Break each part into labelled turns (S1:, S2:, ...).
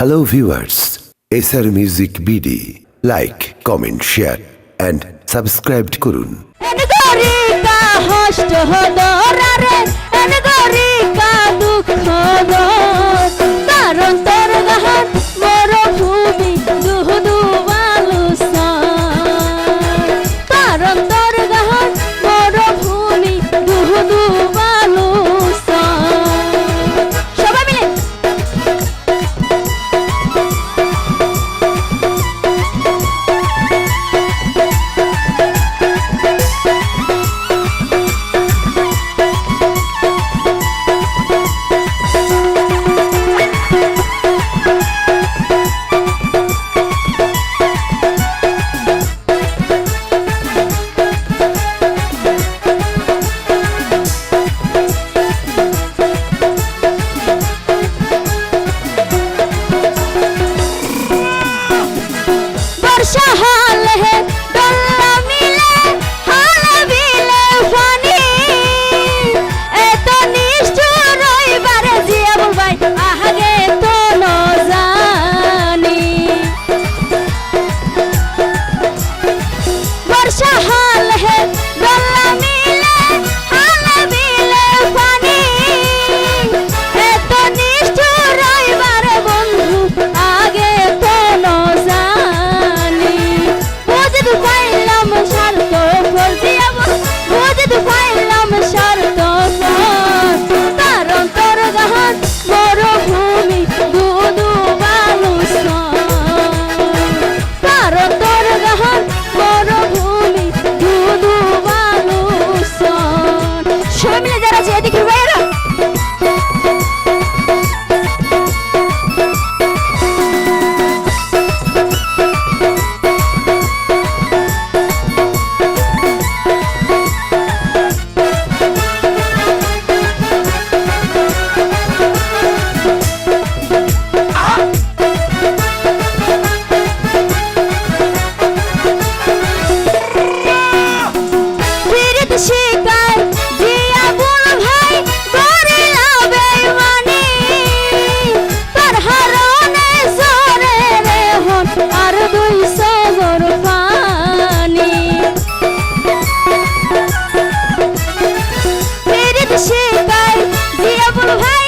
S1: Hello viewers S R music BD like comment share and subscribe করুন
S2: কারণ তোর खुशहाल है Hey.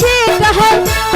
S2: সে কাহার